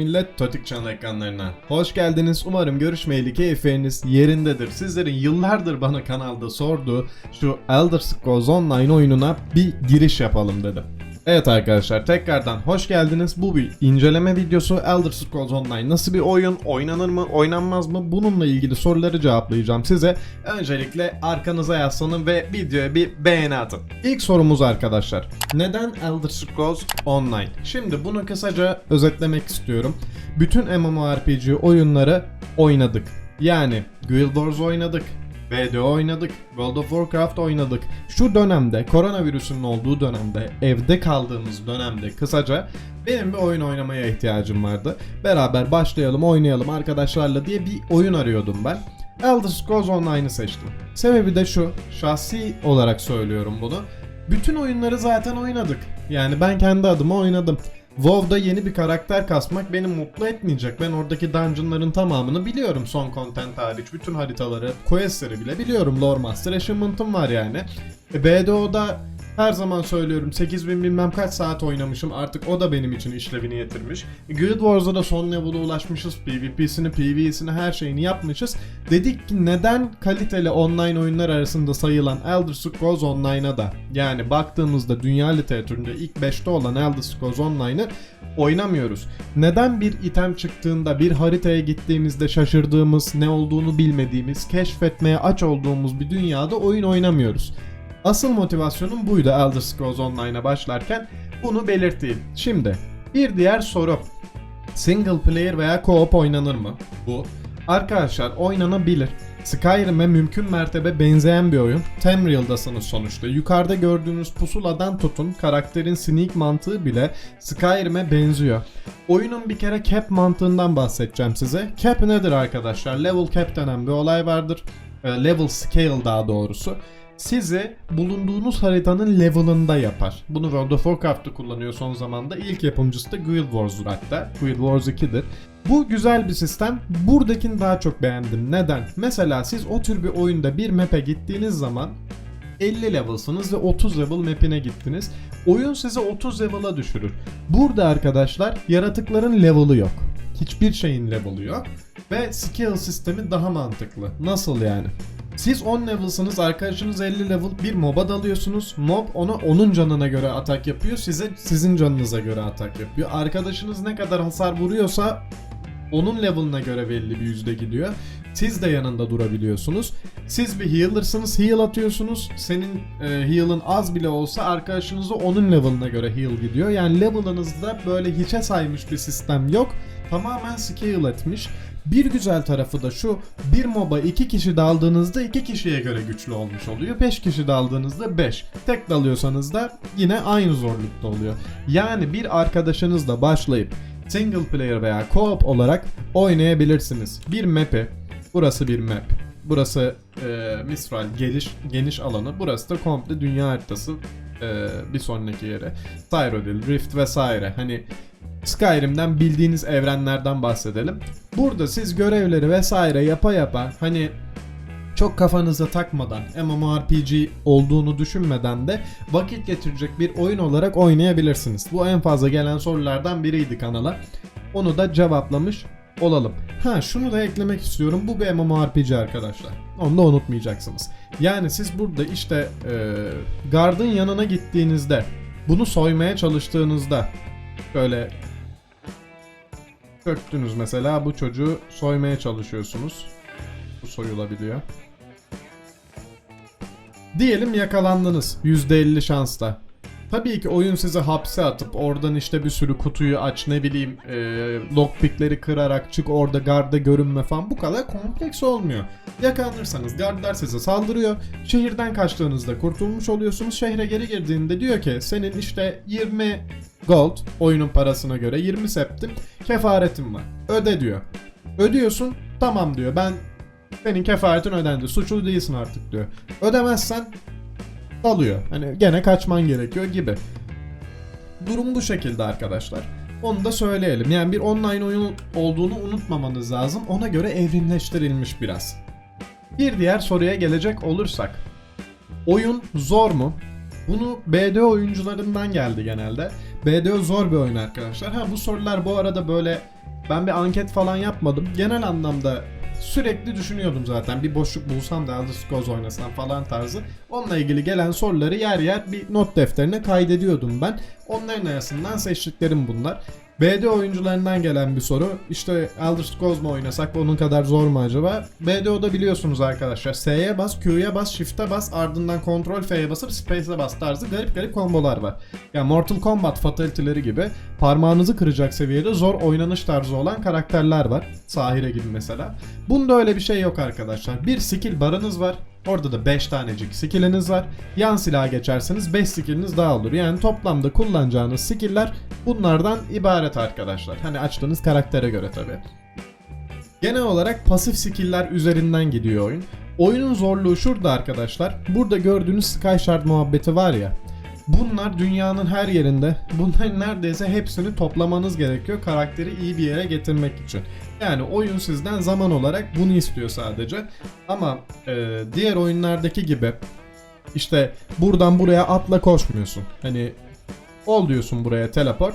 millet Totik Channel ekranlarına. Hoş geldiniz. Umarım görüşmeyeli keyifleriniz yerindedir. Sizlerin yıllardır bana kanalda sorduğu şu Elder Scrolls Online oyununa bir giriş yapalım dedim. Evet arkadaşlar tekrardan hoş geldiniz. Bu bir inceleme videosu. Elder Scrolls Online nasıl bir oyun? Oynanır mı? Oynanmaz mı? Bununla ilgili soruları cevaplayacağım size. Öncelikle arkanıza yaslanın ve videoya bir beğeni atın. İlk sorumuz arkadaşlar. Neden Elder Scrolls Online? Şimdi bunu kısaca özetlemek istiyorum. Bütün MMORPG oyunları oynadık. Yani Guild Wars oynadık, BDO oynadık, World of Warcraft oynadık. Şu dönemde, koronavirüsünün olduğu dönemde, evde kaldığımız dönemde kısaca benim bir oyun oynamaya ihtiyacım vardı. Beraber başlayalım, oynayalım arkadaşlarla diye bir oyun arıyordum ben. Elder Scrolls Online'ı seçtim. Sebebi de şu, şahsi olarak söylüyorum bunu. Bütün oyunları zaten oynadık. Yani ben kendi adıma oynadım. WoW'da yeni bir karakter kasmak beni mutlu etmeyecek. Ben oradaki dungeonların tamamını biliyorum son content hariç. Bütün haritaları, questleri bile biliyorum. Lore Master Achievement'ım var yani. E, BDO'da her zaman söylüyorum 8000 bilmem kaç saat oynamışım. Artık o da benim için işlevini yitirmiş. Guild Wars'da da son level'a ulaşmışız. PvP'sini, PvE'sini her şeyini yapmışız. Dedik ki neden kaliteli online oyunlar arasında sayılan Elder Scrolls Online'a da yani baktığımızda dünya literatüründe ilk 5'te olan Elder Scrolls Online'ı oynamıyoruz. Neden bir item çıktığında bir haritaya gittiğimizde şaşırdığımız, ne olduğunu bilmediğimiz, keşfetmeye aç olduğumuz bir dünyada oyun oynamıyoruz? Asıl motivasyonum buydu Elder Scrolls Online'a başlarken bunu belirteyim. Şimdi bir diğer soru. Single player veya co-op oynanır mı? Bu. Arkadaşlar oynanabilir. Skyrim'e mümkün mertebe benzeyen bir oyun. Tamriel'dasınız sonuçta. Yukarıda gördüğünüz pusuladan tutun karakterin sneak mantığı bile Skyrim'e benziyor. Oyunun bir kere cap mantığından bahsedeceğim size. Cap nedir arkadaşlar? Level cap denen bir olay vardır. E, Level scale daha doğrusu sizi bulunduğunuz haritanın level'ında yapar. Bunu World of Warcraft'ta kullanıyor son zamanda. İlk yapımcısı da Guild Wars'dur hatta. Guild Wars 2'dir. Bu güzel bir sistem. Buradakini daha çok beğendim. Neden? Mesela siz o tür bir oyunda bir map'e gittiğiniz zaman 50 level'sınız ve 30 level map'ine gittiniz. Oyun sizi 30 level'a düşürür. Burada arkadaşlar yaratıkların level'ı yok. Hiçbir şeyin level'ı yok. Ve skill sistemi daha mantıklı. Nasıl yani? Siz 10 level'sınız, arkadaşınız 50 level bir moba dalıyorsunuz. Mob ona onun canına göre atak yapıyor, size sizin canınıza göre atak yapıyor. Arkadaşınız ne kadar hasar vuruyorsa onun level'ına göre belli bir yüzde gidiyor. Siz de yanında durabiliyorsunuz. Siz bir healer'sınız, heal atıyorsunuz. Senin e, heal'ın az bile olsa arkadaşınız da onun level'ına göre heal gidiyor. Yani level'ınızda böyle hiçe saymış bir sistem yok. Tamamen scale etmiş. Bir güzel tarafı da şu. Bir moba 2 kişi daldığınızda 2 kişiye göre güçlü olmuş oluyor. 5 kişi daldığınızda 5. Tek dalıyorsanız da yine aynı zorlukta oluyor. Yani bir arkadaşınızla başlayıp single player veya co-op olarak oynayabilirsiniz. Bir map'i, burası bir map. Burası e, Mistral geniş, geniş alanı. Burası da komple dünya haritası e, bir sonraki yere. Cyrodiil, Rift vesaire. Hani Skyrim'den bildiğiniz evrenlerden bahsedelim. Burada siz görevleri vesaire yapa yapa hani çok kafanıza takmadan MMORPG olduğunu düşünmeden de vakit geçirecek bir oyun olarak oynayabilirsiniz. Bu en fazla gelen sorulardan biriydi kanala. Onu da cevaplamış olalım. Ha şunu da eklemek istiyorum. Bu bir MMORPG arkadaşlar. Onu da unutmayacaksınız. Yani siz burada işte e, Guard'ın yanına gittiğinizde bunu soymaya çalıştığınızda böyle Çöktünüz mesela bu çocuğu soymaya çalışıyorsunuz. Bu soyulabiliyor. Diyelim yakalandınız %50 şansla. Tabii ki oyun sizi hapse atıp oradan işte bir sürü kutuyu aç ne bileyim e, lockpickleri kırarak çık orada garda görünme falan bu kadar kompleks olmuyor. Yakalanırsanız gardlar size saldırıyor. Şehirden kaçtığınızda kurtulmuş oluyorsunuz. Şehre geri girdiğinde diyor ki senin işte 20 gold oyunun parasına göre 20 septim kefaretim var. Öde diyor. Ödüyorsun tamam diyor ben senin kefaretin ödendi suçlu değilsin artık diyor. Ödemezsen dalıyor. Hani gene kaçman gerekiyor gibi. Durum bu şekilde arkadaşlar. Onu da söyleyelim. Yani bir online oyun olduğunu unutmamanız lazım. Ona göre evrimleştirilmiş biraz. Bir diğer soruya gelecek olursak. Oyun zor mu? Bunu BD oyuncularından geldi genelde. BDO zor bir oyun arkadaşlar. Ha bu sorular bu arada böyle ben bir anket falan yapmadım. Genel anlamda sürekli düşünüyordum zaten. Bir boşluk bulsam da Elder Scrolls oynasam falan tarzı. Onunla ilgili gelen soruları yer yer bir not defterine kaydediyordum ben. Onların arasından seçtiklerim bunlar. BD oyuncularından gelen bir soru. İşte Elder Scrolls mu oynasak onun kadar zor mu acaba? BDO'da biliyorsunuz arkadaşlar. S'ye bas, Q'ya bas, Shift'e bas, ardından Ctrl F'ye basıp Space'e bas tarzı garip garip kombolar var. Yani Mortal Kombat fatality'leri gibi parmağınızı kıracak seviyede zor oynanış tarzı olan karakterler var. Sahire gibi mesela. Bunda öyle bir şey yok arkadaşlar. Bir skill barınız var. Orada da 5 tanecik skilliniz var. Yan silaha geçerseniz 5 skilliniz daha olur. Yani toplamda kullanacağınız skiller bunlardan ibaret arkadaşlar. Hani açtığınız karaktere göre tabi. Genel olarak pasif skill'ler üzerinden gidiyor oyun. Oyunun zorluğu şurada arkadaşlar. Burada gördüğünüz Sky Shard muhabbeti var ya. Bunlar dünyanın her yerinde. Bunların neredeyse hepsini toplamanız gerekiyor karakteri iyi bir yere getirmek için. Yani oyun sizden zaman olarak bunu istiyor sadece. Ama e, diğer oyunlardaki gibi işte buradan buraya atla koşmuyorsun. Hani ol diyorsun buraya teleport.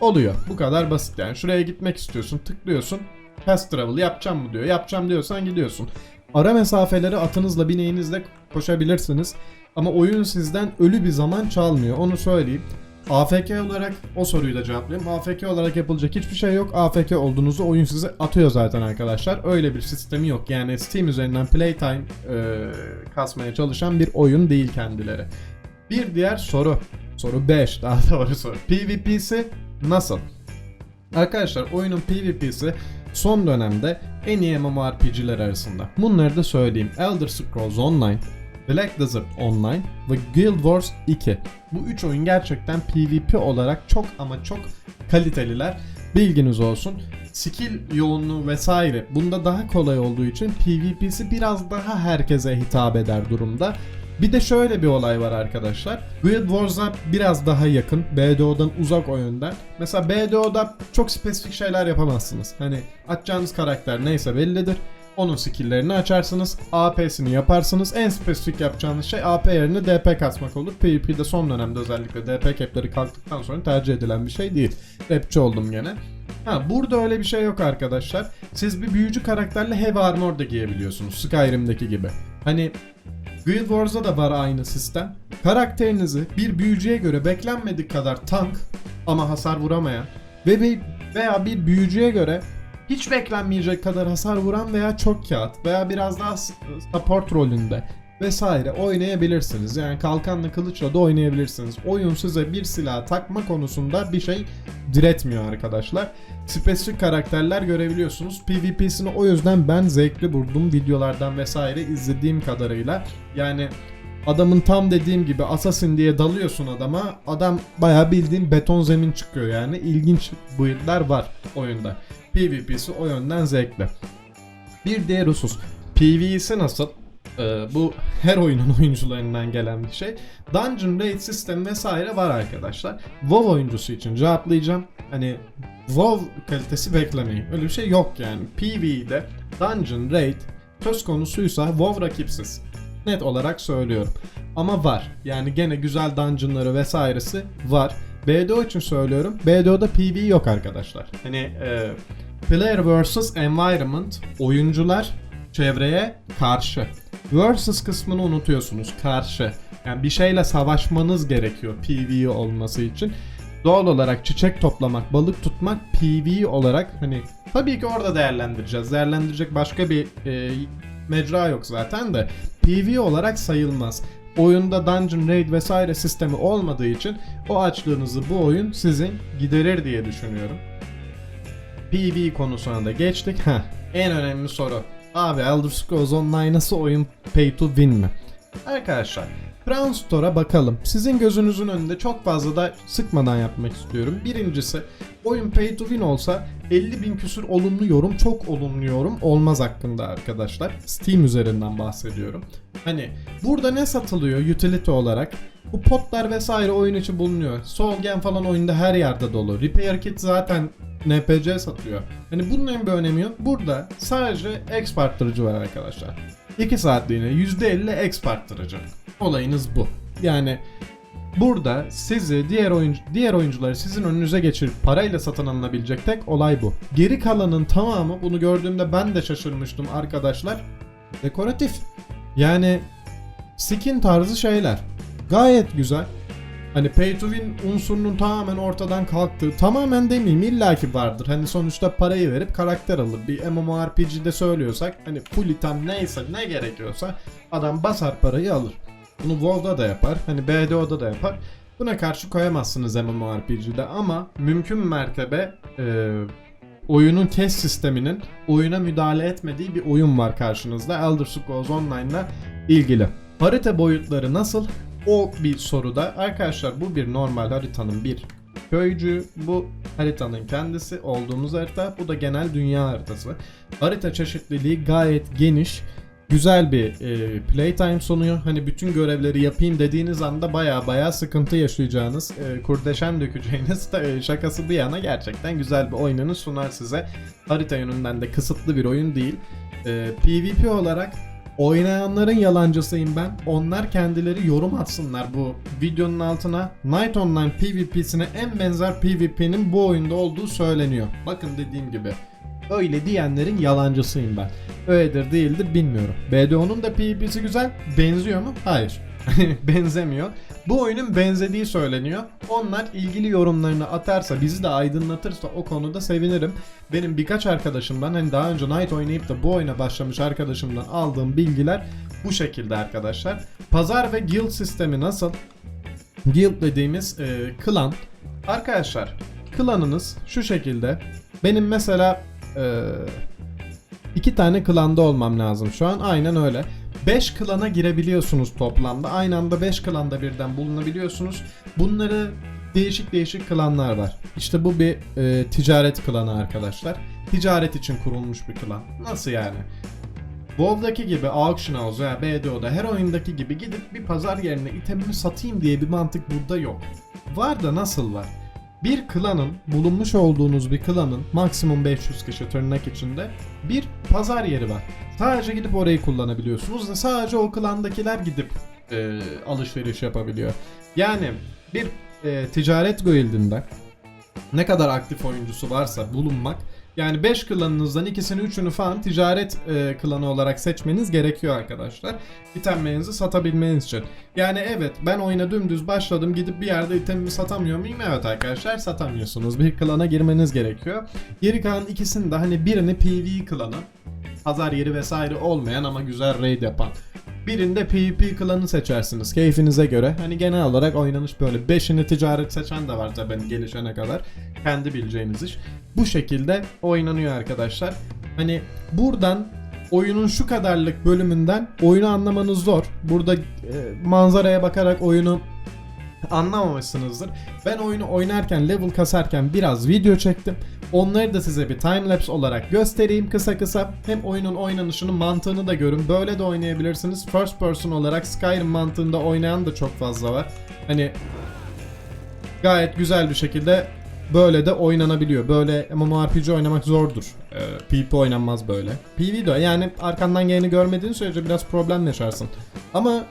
Oluyor. Bu kadar basit yani. Şuraya gitmek istiyorsun tıklıyorsun. Fast travel yapacağım mı diyor. Yapacağım diyorsan gidiyorsun. Ara mesafeleri atınızla bineğinizle koşabilirsiniz. Ama oyun sizden ölü bir zaman çalmıyor. Onu söyleyeyim. AFK olarak o soruyu da cevaplayayım. AFK olarak yapılacak hiçbir şey yok. AFK olduğunuzu oyun size atıyor zaten arkadaşlar. Öyle bir sistemi yok. Yani Steam üzerinden playtime e, kasmaya çalışan bir oyun değil kendileri. Bir diğer soru. Soru 5 daha doğrusu. PvP'si nasıl? Arkadaşlar oyunun PvP'si son dönemde en iyi MMORPG'ler arasında. Bunları da söyleyeyim. Elder Scrolls Online, Black Desert Online ve Guild Wars 2. Bu üç oyun gerçekten PvP olarak çok ama çok kaliteliler. Bilginiz olsun. Skill yoğunluğu vesaire bunda daha kolay olduğu için PvP'si biraz daha herkese hitap eder durumda. Bir de şöyle bir olay var arkadaşlar. Guild Wars'a biraz daha yakın. BDO'dan uzak oyundan. Mesela BDO'da çok spesifik şeyler yapamazsınız. Hani atacağınız karakter neyse bellidir. Onun skill'lerini açarsınız. AP'sini yaparsınız. En spesifik yapacağınız şey AP yerine DP kasmak olur. PvP'de son dönemde özellikle DP cap'leri kalktıktan sonra tercih edilen bir şey değil. Rapçi oldum gene. Ha burada öyle bir şey yok arkadaşlar. Siz bir büyücü karakterle heavy armor da giyebiliyorsunuz. Skyrim'deki gibi. Hani Guild Wars'da da var aynı sistem. Karakterinizi bir büyücüye göre beklenmedik kadar tank ama hasar vuramayan ve bir veya bir büyücüye göre hiç beklenmeyecek kadar hasar vuran veya çok kağıt veya biraz daha support rolünde vesaire oynayabilirsiniz. Yani kalkanla kılıçla da oynayabilirsiniz. Oyun size bir silah takma konusunda bir şey diretmiyor arkadaşlar. Spesifik karakterler görebiliyorsunuz. PvP'sini o yüzden ben zevkli buldum videolardan vesaire izlediğim kadarıyla. Yani adamın tam dediğim gibi assassin diye dalıyorsun adama. Adam bayağı bildiğin beton zemin çıkıyor yani. İlginç build'ler var oyunda. PvP'si o yönden zevkli. Bir diğer husus. PvE'si nasıl? Ee, bu her oyunun oyuncularından gelen bir şey. Dungeon Raid sistemi vesaire var arkadaşlar. WoW oyuncusu için cevaplayacağım. Hani WoW kalitesi beklemeyin. Öyle bir şey yok yani. PvE'de Dungeon Raid söz konusuysa WoW rakipsiz. Net olarak söylüyorum. Ama var. Yani gene güzel dungeonları vesairesi var. BDO için söylüyorum. BDO'da PvE yok arkadaşlar. Hani e, Player vs Environment oyuncular çevreye karşı. Versus kısmını unutuyorsunuz. Karşı. Yani bir şeyle savaşmanız gerekiyor PvE olması için. Doğal olarak çiçek toplamak, balık tutmak PvE olarak hani tabii ki orada değerlendireceğiz. Değerlendirecek başka bir e, mecra yok zaten de PvE olarak sayılmaz. Oyunda Dungeon Raid vesaire sistemi olmadığı için o açlığınızı bu oyun sizin giderir diye düşünüyorum. PvE konusuna da geçtik. Heh, en önemli soru. Abi Elder Scrolls Online oyun pay to win mi? Arkadaşlar Crown Store'a bakalım. Sizin gözünüzün önünde çok fazla da sıkmadan yapmak istiyorum. Birincisi oyun pay to win olsa 50 bin küsür olumlu yorum çok olumlu yorum olmaz hakkında arkadaşlar. Steam üzerinden bahsediyorum. Hani burada ne satılıyor utility olarak? Bu potlar vesaire oyun içi bulunuyor. Solgen falan oyunda her yerde dolu. Repair kit zaten NPC satıyor. Hani bunun bir önemi yok. Burada sadece arttırıcı var arkadaşlar. 2 saatliğine %50 X arttırıcı. Olayınız bu. Yani Burada sizi diğer oyuncu diğer oyuncuları sizin önünüze geçirip parayla satın alınabilecek tek olay bu. Geri kalanın tamamı bunu gördüğümde ben de şaşırmıştım arkadaşlar. Dekoratif. Yani skin tarzı şeyler. Gayet güzel. Hani pay to win unsurunun tamamen ortadan kalktığı, tamamen demeyeyim illaki vardır. Hani sonuçta parayı verip karakter alır. Bir MMORPG'de söylüyorsak hani full item neyse ne gerekiyorsa adam basar parayı alır. Bunu WoW'da da yapar. Hani BDO'da da yapar. Buna karşı koyamazsınız MMORPG'de ama mümkün mertebe e, oyunun kes sisteminin oyuna müdahale etmediği bir oyun var karşınızda. Elder Scrolls Online'la ilgili. Harita boyutları nasıl? O bir soruda. Arkadaşlar bu bir normal haritanın bir köycü. Bu haritanın kendisi olduğumuz harita. Bu da genel dünya haritası. Harita çeşitliliği gayet geniş. Güzel bir e, playtime sunuyor. Hani bütün görevleri yapayım dediğiniz anda baya baya sıkıntı yaşayacağınız, e, kurdeşen dökeceğiniz e, şakası bir yana gerçekten güzel bir oyununu sunar size. Harita yönünden de kısıtlı bir oyun değil. E, PvP olarak oynayanların yalancısıyım ben. Onlar kendileri yorum atsınlar bu videonun altına. Night Online PvP'sine en benzer PvP'nin bu oyunda olduğu söyleniyor. Bakın dediğim gibi. Öyle diyenlerin yalancısıyım ben. Öyledir değildir bilmiyorum. BDO'nun da PvP'si güzel. Benziyor mu? Hayır. Benzemiyor. Bu oyunun benzediği söyleniyor. Onlar ilgili yorumlarını atarsa, bizi de aydınlatırsa o konuda sevinirim. Benim birkaç arkadaşımdan hani daha önce Night oynayıp da bu oyuna başlamış arkadaşımdan aldığım bilgiler bu şekilde arkadaşlar. Pazar ve guild sistemi nasıl? Guild dediğimiz e, klan. Arkadaşlar klanınız şu şekilde. Benim mesela e, iki tane klanda olmam lazım şu an. Aynen öyle. 5 klana girebiliyorsunuz toplamda. Aynı anda 5 klanda birden bulunabiliyorsunuz. Bunları değişik değişik klanlar var. İşte bu bir e, ticaret klanı arkadaşlar. Ticaret için kurulmuş bir klan. Nasıl yani? WoW'daki gibi Auction House veya BDO'da her oyundaki gibi gidip bir pazar yerine itemimi satayım diye bir mantık burada yok. Var da nasıl var? Bir klanın, bulunmuş olduğunuz bir klanın maksimum 500 kişi tırnak içinde bir pazar yeri var. Sadece gidip orayı kullanabiliyorsunuz ve sadece o klandakiler gidip e, alışveriş yapabiliyor. Yani bir e, ticaret guildinde ne kadar aktif oyuncusu varsa bulunmak yani 5 klanınızdan ikisini üçünü falan ticaret e, klanı olarak seçmeniz gerekiyor arkadaşlar. İtemlerinizi satabilmeniz için. Yani evet ben oyuna dümdüz başladım gidip bir yerde itemimi satamıyor muyum? Evet arkadaşlar satamıyorsunuz. Bir klana girmeniz gerekiyor. Geri kalan ikisini de hani birini PvE klanı pazar yeri vesaire olmayan ama güzel raid yapan. Birinde PvP klanı seçersiniz keyfinize göre. Hani genel olarak oynanış böyle. Beşini ticaret seçen de var tabii gelişene kadar. Kendi bileceğiniz iş. Bu şekilde oynanıyor arkadaşlar. Hani buradan oyunun şu kadarlık bölümünden oyunu anlamanız zor. Burada e, manzaraya bakarak oyunu anlamamışsınızdır. Ben oyunu oynarken, level kasarken biraz video çektim. Onları da size bir timelapse olarak göstereyim kısa kısa. Hem oyunun oynanışını, mantığını da görün. Böyle de oynayabilirsiniz. First person olarak Skyrim mantığında oynayan da çok fazla var. Hani gayet güzel bir şekilde böyle de oynanabiliyor. Böyle MMORPG oynamak zordur. Ee, PvP oynanmaz böyle. PvE de yani arkandan geleni görmediğin sürece biraz problem yaşarsın. Ama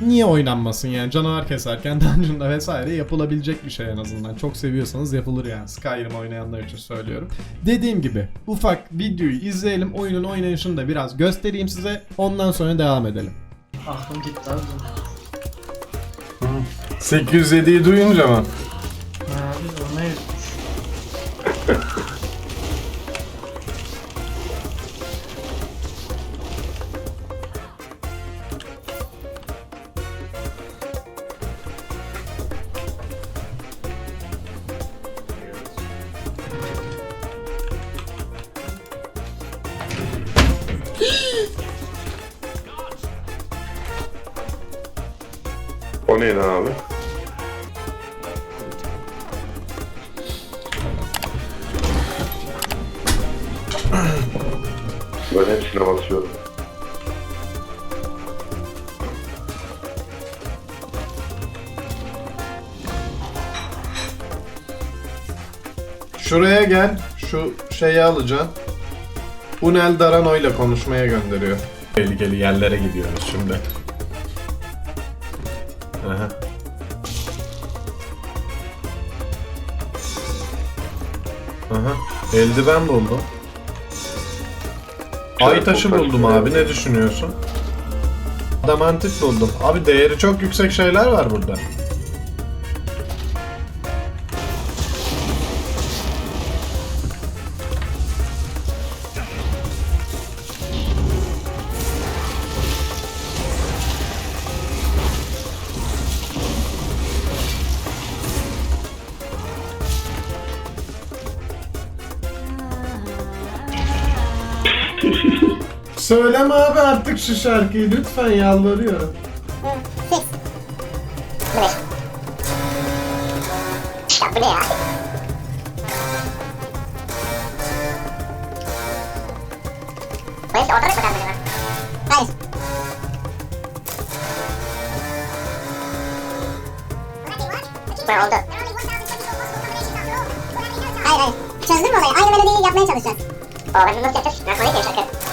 niye oynanmasın yani canavar keserken dungeon'da vesaire yapılabilecek bir şey en azından. Çok seviyorsanız yapılır yani Skyrim oynayanlar için söylüyorum. Dediğim gibi ufak videoyu izleyelim oyunun oynayışını da biraz göstereyim size ondan sonra devam edelim. Aklım gitti abi. 807'yi duyunca mı? O neydi abi? Ben hepsine basıyorum. Şuraya gel şu şeyi alacaksın. Unel Darano ile konuşmaya gönderiyor. Tehlikeli yerlere gidiyoruz şimdi. Eldiven buldum. Ay taşı buldum abi ne düşünüyorsun? Adamantit buldum. Abi değeri çok yüksek şeyler var burada. Söyleme abi artık şu şarkıyı lütfen yalvarıyorum. Ya bu ne ya? Bu hepsi ortalık mı kaldı acaba? Hayır. Ha oldu. Hayır hayır. Çözdün mü olayı? Aynı melodiyi yapmaya çalışacağız. O ben bunu nasıl yapacağız? Ben sonra şarkı. Şarkı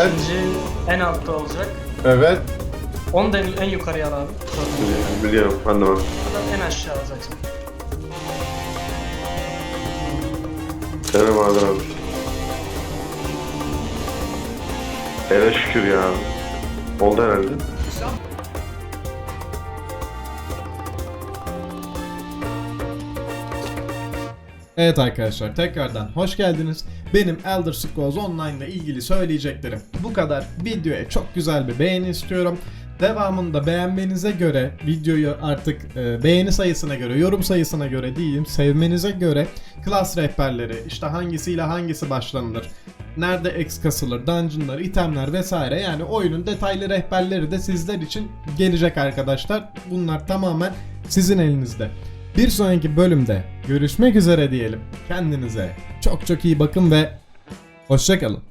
Evet. İkinci en altta olacak. Evet. Onu da en, en yukarıya al abi. Biliyorum ben de var. buradan en aşağı alacaksın. Selam abi abi. Ele şükür ya. Oldu herhalde. Evet arkadaşlar tekrardan hoş geldiniz. Benim Elder Scrolls Online ile ilgili söyleyeceklerim bu kadar. Videoya çok güzel bir beğeni istiyorum. Devamında beğenmenize göre videoyu artık e, beğeni sayısına göre, yorum sayısına göre diyeyim, sevmenize göre klas rehberleri, işte hangisiyle hangisi başlanılır, nerede X kasılır, dungeonlar, itemler vesaire yani oyunun detaylı rehberleri de sizler için gelecek arkadaşlar. Bunlar tamamen sizin elinizde. Bir sonraki bölümde görüşmek üzere diyelim. Kendinize çok çok iyi bakın ve hoşçakalın.